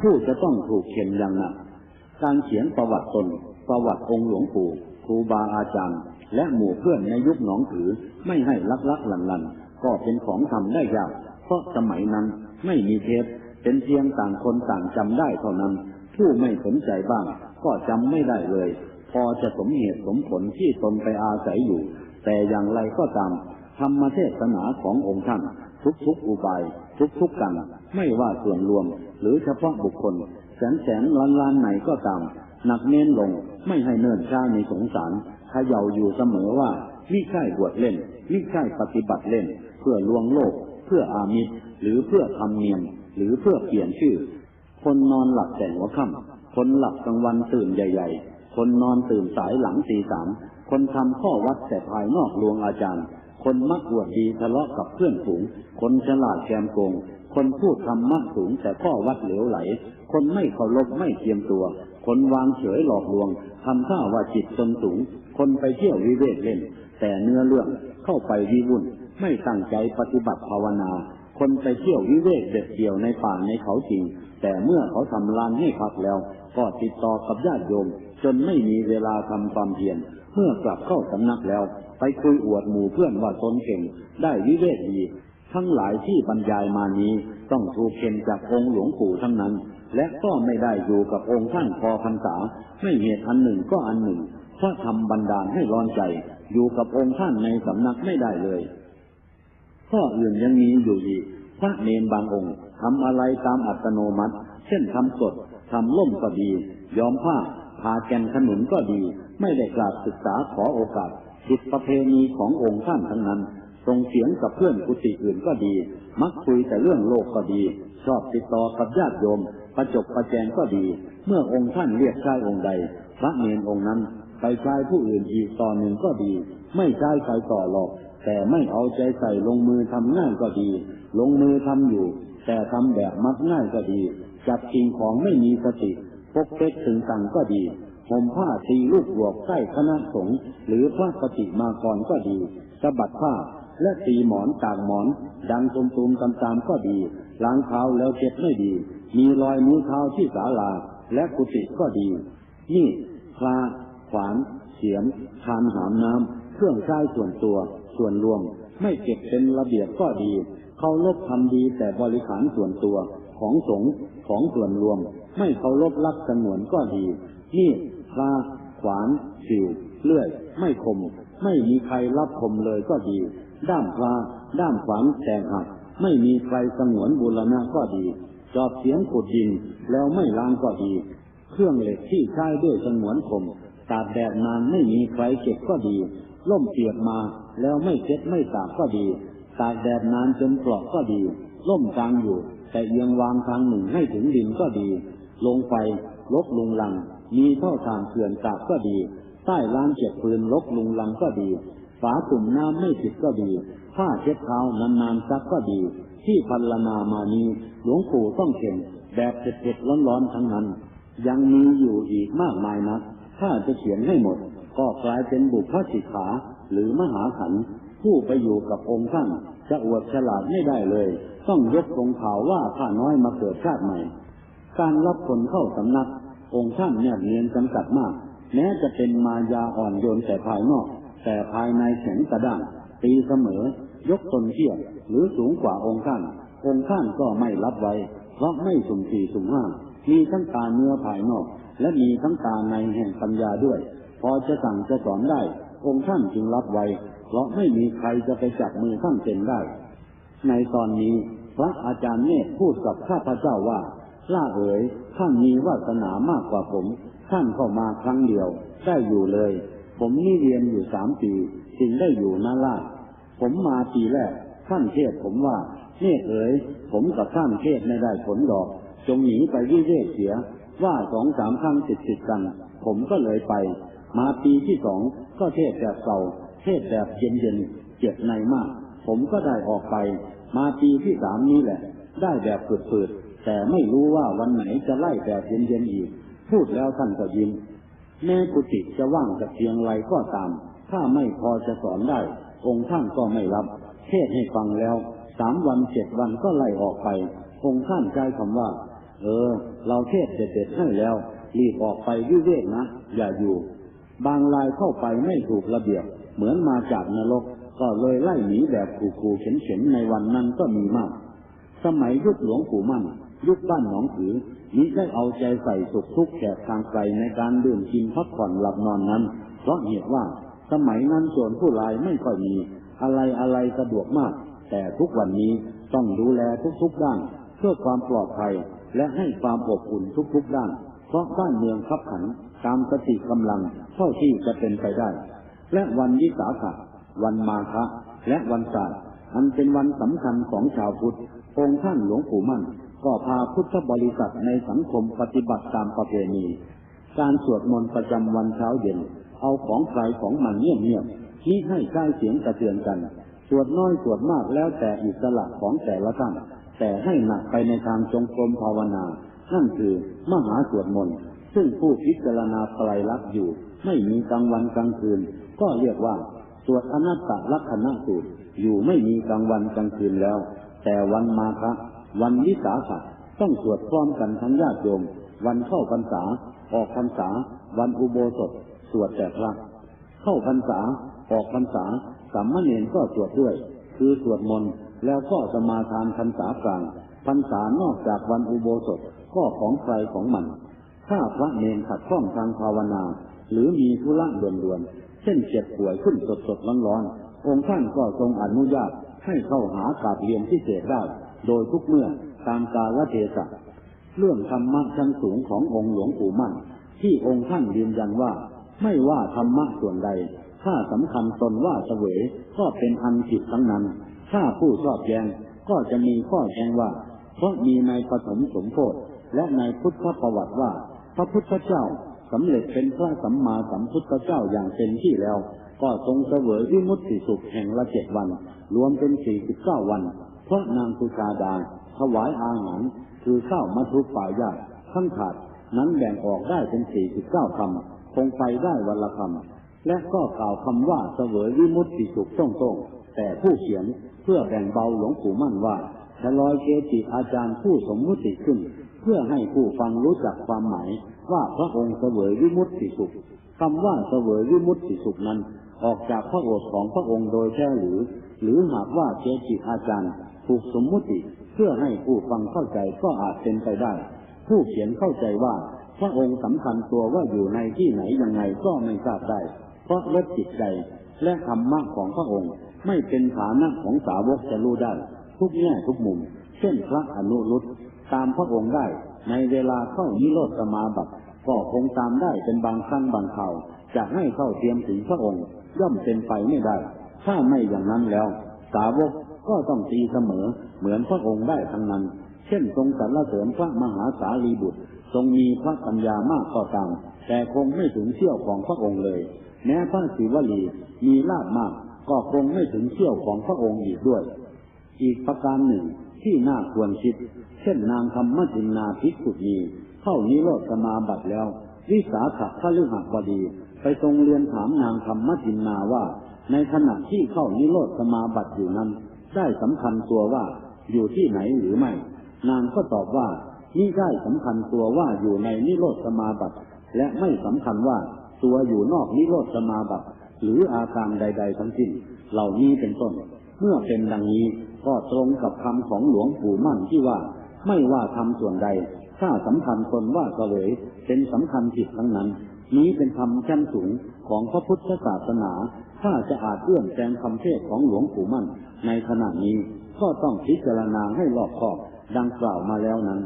ผู้จะต้องถูกเข็นอย่างหนักการเขียนประวัติตน ประวัติองค์หลวงปู่ครูบาอาจารย์ และหมู่เพื่อนในยุคหนองถือไม่ให้ลักลักหลันหลันก็เป็นของทำได้ยากเพราะสมัยนั้นไม่มีเทปเป็นเพียงต่างคนต่างจำได้เท่านั้น ผู้ไม่สนใจบ้าง ก็จำไม่ได้เลย พอจะสมเหตุสมผลที่ตนไปอาศัยอยู่ แต่อย่างไรก็ตามธรรมเทศนาขององค์ท่านทุกๆอุบาย ทุกๆกันไม่ว่าส่วนรวม หรือเฉพาะบุคคล แสนแสนล้านล้านไหนก็ตาม หนักเน้นลงไม่ให้เนิ่นช้าในสงสารเขย่าอยู่เสมอว่ามิใช่บวชเล่นมิใช่ปฏิบัติเล่น เพื่อลวงโลก เพื่ออามิตรหรือเพื่อทำเนียมหรือเพื่อเปลี่ยนชื่อ คนนอนหลับแต่หัวค่ำคนหลับกลางวันตื่นใหญ่ ๆ คนนอนตื่นสายหลังตีสามคนทำข้อวัดแต่ภายนอกลวงอาจารย์ คนมักอวดดีทะเลาะกับเพื่อนฝูง คนฉลาดแกมโกง คนพูดธรรมะสูงแต่ข้อวัดเหลวไหล คนไม่เคารพไม่เทียมตัว คนวางเฉยหลอกลวงทำท่าว่าจิตตนสูง คนไปเที่ยววิเวกเล่น แต่เนื้อเรื่องเข้าไปวิวุ่น ไม่ตั้งใจปฏิบัติภาวนา คนไปเที่ยววิเวกเด็ดเดี่ยวในป่าในเขาจริง แต่เมื่อเขาทำลานให้พักแล้ว ก็ติดต่อกับญาติโยม จนไม่มีเวลาทำความเพียรเมื่อกลับเข้าสำนักแล้ว ไปคุยอวดหมู่เพื่อนว่าตนเก่ง ได้วิเวกดี ทั้งหลายที่บรรยายมานี้ต้องถูกเข็นจากองค์หลวงปู่ทั้งนั้น และก็ไม่ได้อยู่กับองค์ท่านพอพรรษาไม่เหตุอันหนึ่งก็อันหนึ่งพราะทำบันดาลให้ร้อนใจ อยู่กับองค์ท่านในสำนักไม่ได้เลย ข้ออื่นยังมีอยู่อีกพระเนนบางองค์ทำอะไรตามอัตโนมัติ เช่นทำกฎทำล่มก็ดี ยอมผ้าพาแกนขนุนก็ดี ไม่ได้กราบศึกษาขอโอกาส ผิดประเพณีขององค์ท่านทั้งนั้นส่งเสียงกับเพื่อนกุฏิอื่นก็ดี มักคุยแต่เรื่องโลกก็ดี ชอบติดต่อกับญาติโยม ประจบประแจงก็ดี เมื่อองค์ท่านเรียกใช้องค์ใด พระเนนองค์นั้นไปใช้ผู้อื่นอีกต่อหนึ่งก็ดี ไม่ใช้ใครต่อหรอก แต่ไม่เอาใจใส่ลงมือทำง่ายก็ดี ลงมือทำอยู่ แต่ทำแบบมักง่ายก็ดี จับสิ่งของไม่มีสติพกเพชรถึงตังก็ดี ห่มผ้าตีลูกบวกใกล้คณะสงฆ์หรือพระปฏิมากรก็ดีสะบัดผ้าและตีหมอนตากหมอน ดังตุมๆตามๆก็ดี ล้างเท้าแล้วเจ็บไม่ดี มีรอยนิ้วเท้าที่ศาลา และกุฏิก็ดีนี่พลาขวาน เสียมคานหามน้ำ เครื่องใช้ส่วนตัว ส่วนรวม ไม่เก็บเป็นระเบียบก็ดี เขาลบทำดีแต่บริขารส่วนตัวของสงฆ์ของส่วนรวม ไม่เขาลบลักสงวนก็ดี นี่ ลาขวานสิวเลื่อย ไม่คม ไม่มีใครรับคมเลยก็ดี ด้ามพลาด้ามขวานแตกหัก ไม่มีใครสงวนบูรณะก็ดี จอบเสียงขุดดินแล้วไม่ล้างก็ดี เครื่องเหล็กที่ใช้ด้วยสงวนคมตากแดดนานไม่มีใครเก็บก็ดี ล่มเปียกมาแล้วไม่เช็ดไม่ตากก็ดี ตากแดดนานจนเปลอกก็ดี ล่มกลางอยู่ แต่เอียงวางทางหนึ่งให้ถึงดินก็ดี ลงไปลบลุงลัง มีเท่าทางเขื่อนตากก็ดี ใต้ล้านเจ็บปืนลบลุงลังก็ดี ฝาตุ่มน้ำไม่ติดก็ดีผ้าเช็ดเท้านานๆซักก็ดี ที่พันลนามานี้หลวงปู่ต้องเข็นแบบเผ็ดๆร้อนๆทั้งนั้น ยังมีอยู่อีกมากมายนะถ้าจะเขียนให้หมด ก็กลายเป็นบุพสิกขาหรือมหาขันผู้ไปอยู่กับองค์ท่านจะอวดฉลาดไม่ได้เลย ต้องยกตรงข่าวว่าข้าน้อยมาเกิดชาติใหม่ การรับคนเข้าสำนัก องค์ท่านเนี่ยเนียนจำกัดมาก แม้จะเป็นมายาอ่อนโยนแต่ภายนอก แต่ภายในแข็งกระด้างตีเสมอ ยกตนเทียบหรือสูงกว่าองค์ท่าน องค์ท่านก็ไม่รับไว้ เพราะไม่สุ่มสี่สุ่มห้ามีทั้งตาเนื้อภายนอก และมีทั้งตาในแห่งปัญญาด้วย พอจะสั่งจะสอนได้ องค์ท่านจึงรับไว้ เพราะไม่มีใครจะไปจับมือท่านเป็นได้ ในตอนนี้พระอาจารย์เนตรพูดกับข้าพเจ้าว่า ล่าเอ๋ยท่านมีวาสนามากกว่าผม ท่านเข้ามาครั้งเดียว ได้อยู่เลย ผมนี่เรียนอยู่สามปีจึงได้อยู่นาล่าผมมาปีแรก ท่านเทศผมว่าเนตรเอ๋ยผมกับท่านเทศไม่ได้ผลดอก จงหนีไปวิเวกเสีย ว่าสองสามครั้งติดติดกัน ผมก็เลยไป มาปีที่สองก็เทศแบบเก่า เทศแบบเย็นเย็นเจ็บในมาก ผมก็ได้ออกไป มาปีที่สามนี้แหละ ได้แบบฝืดๆ แต่ไม่รู้ว่าวันไหนจะไล่แบบเย็นๆอีก พูดแล้วท่านก็ยิ้มแม้กุฏิจะว่างกับเพียงไรก็ตาม ถ้าไม่พอจะสอนได้ องค์ท่านก็ไม่รับ เทศให้ฟังแล้ว สามวันเจ็ดวันก็ไล่ออกไป องค์ท่านใจคำว่า เออ เราเทศเด็ดๆให้แล้ว รีบออกไปวิเวกนะ อย่าอยู่ บางรายเข้าไปไม่ถูกระเบียบ เหมือนมาจากนรก ก็เลยไล่หนีแบบขู่ๆเข็นๆในวันนั้นก็มีมาก สมัยยุคหลวงปู่มั่น ยุคบ้านหนองผือนี้ได้เอาใจใส่สุขทุกข์แก่ทางไกลในการดื่มกินพักผ่อนหลับนอนนั้น เพราะเหตุว่าสมัยนั้นส่วนผู้รายไม่ค่อยมี อะไรอะไรสะดวกมาก แต่ทุกวันนี้ต้องดูแลทุกๆด้าน เพื่อความปลอดภัยและให้ความอบอุ่นทุกๆด้าน เพราะบ้านเมืองขับขันตามสติกำลังเท่าที่จะเป็นไปได้ และวันวิสาขะวันมาฆะและวันศาสตร์อันเป็นวันสำคัญของชาวพุทธองค์ท่านหลวงปู่มั่น ก็พาพุทธบริษัทในสังคมปฏิบัติตามประเพณี การสวดมนต์ประจำวันเช้าเย็น เอาของใครของมันเงียบๆนี้ให้ใกล้เสียงกระเทือนกัน สวดน้อยสวดมากแล้วแต่อิสระของแต่ละท่าน แต่ให้หนักไปในทางจงกรมภาวนา นั่นคือมหาสวดมนต์ ซึ่งผู้พิจารณาไตรลักษณ์อยู่ ไม่มีกลางวันกลางคืน ก็เรียกว่า สวดอนัตตลักษณะสูตรอยู่ไม่มีกลางวันกลางคืนแล้ว แต่วันมาฆะ วันวิสาขะต้องสวดพร้อมกันทั้งญาติโยม วันเข้าพรรษา ออกพรรษา วันอุโบสถ สวดแต่พระ เข้าพรรษา ออกพรรษาสามเณรก็สวดด้วย คือสวดมนต์แล้วก็สมาทานพรรษากลางพรรษานอกจากวันอุโบสถก็ของใครของมัน ถ้าพระเนรขัดข้องทางภาวนา หรือมีธุระด่วนๆ เช่นเจ็บป่วยขึ้นสดๆร้อนๆองค์ท่านก็ทรงอนุญาตให้เข้าหากาบเรียนพิเศษได้ โดยทุกเมื่อตามกาลเทศะเรื่องธรรมะชั้นสูงขององค์หลวงปู่มั่น ที่องค์ท่านยืนยันว่า ไม่ว่าธรรมะส่วนใด ถ้าสำคัญตนว่าเสวยก็เป็นอันผิดทั้งนั้น ถ้าผู้ชอบแย้งก็จะมีข้อแย้งว่า เพราะมีในปฐมสมโพธิและในพุทธประวัติว่า พระพุทธเจ้าสำเร็จเป็นพระสัมมาสัมพุทธเจ้าอย่างเต็มที่แล้ว ก็ทรงเสวยวิมุตติสุขแห่งละเจ็ดวัน รวมเป็นสี่สิบเก้าวัน พราะนางสุชาดาถวายอาหารคือข้าวมัทุปายาตทั้งถาดนั้นแบ่งออกได้เป็นสี่สิบเก้าคำคงไปได้วันละคำและก็กล่าวคำว่าเสวยวิมุตติสุขตรงแต่ผู้เขียนเพื่อแบ่งเบาหลวงปู่มั่นว่าชลอยเกจิอาจารย์ผู้สมมุติขึ้น เพื่อให้ผู้ฟังรู้จักความหมายว่าพระองค์เสวยวิมุตติสุขคำว่าเสวยวิมุตติสุขนั้น ออกจากพระโอษฐ์ของพระองค์โดยแท้หรือ หรือหากว่าเกจิอาจารย์ถูกสมมุติเพื่อให้ผู้ฟังเข้าใจก็อาจเป็นไปได้ ผู้เขียนเข้าใจว่าพระองค์สำคัญตัวว่าอยู่ในที่ไหนยังไงก็ไม่ทราบได้ เพราะลดจิตใจและธรรมะของพระองค์ไม่เป็นฐานะของสาวกจะรู้ได้ ทุกแง่ทุกมุม เช่นพระอนุรุตตามพระองค์ได้ ในเวลาเข้านิโรธสมาบัติก็คงตามได้เป็นบางครั้งบางคราวจะให้เข้าเทียมถึงพระองค์ย่อมเป็นไปไม่ได้ ถ้าไม่อย่างนั้นแล้ว สาวกก็ต้องตีเสมอ เหมือนพระองค์ได้ทั้งนั้น เช่นทรงสรรเสริญพระมหาสารีบุตร ทรงมีพระปัญญามากก็ตาม แต่คงไม่ถึงเที่ยวของพระองค์เลย แม้พระศิวลีมีลาภมาก ก็คงไม่ถึงเที่ยวของพระองค์อีกด้วย อีกประการหนึ่งที่น่าควรคิด เช่นนางธรรมจินนาภิกษุณีเข้านิโรธสมาบัติแล้ว วิสาขะพฤหัสบดี ไปทรงเรียนถามนางธรรมจินนาว่า ในขณะที่เข้านิโรธสมาบัติอยู่นั้น ได้สำคัญตัวว่าอยู่ที่ไหนหรือไม่ นางก็ตอบว่านี่ได้สำคัญตัวว่าอยู่ในนิโรธสมาบัติ และไม่สำคัญว่าตัวอยู่นอกนิโรธสมาบัติ หรืออาการใด ๆ ทั้งสิ้น เหล่านี้เป็นต้น เมื่อเป็นดังนี้ก็ตรงกับคำของหลวงปู่มั่นที่ว่า ไม่ว่าทำส่วนใด ถ้าสำคัญตนว่าเสวยเป็นสำคัญผิดทั้งนั้น นี้เป็นธรรมชั้นสูงของพระพุทธศาสนา ถ้าจะอาจเอื้อมแซงคำเทศของหลวงปู่มั่น ในขณะนี้ก็ต้องพิจารณาให้รอบคอบดังกล่าวมาแล้วนั้น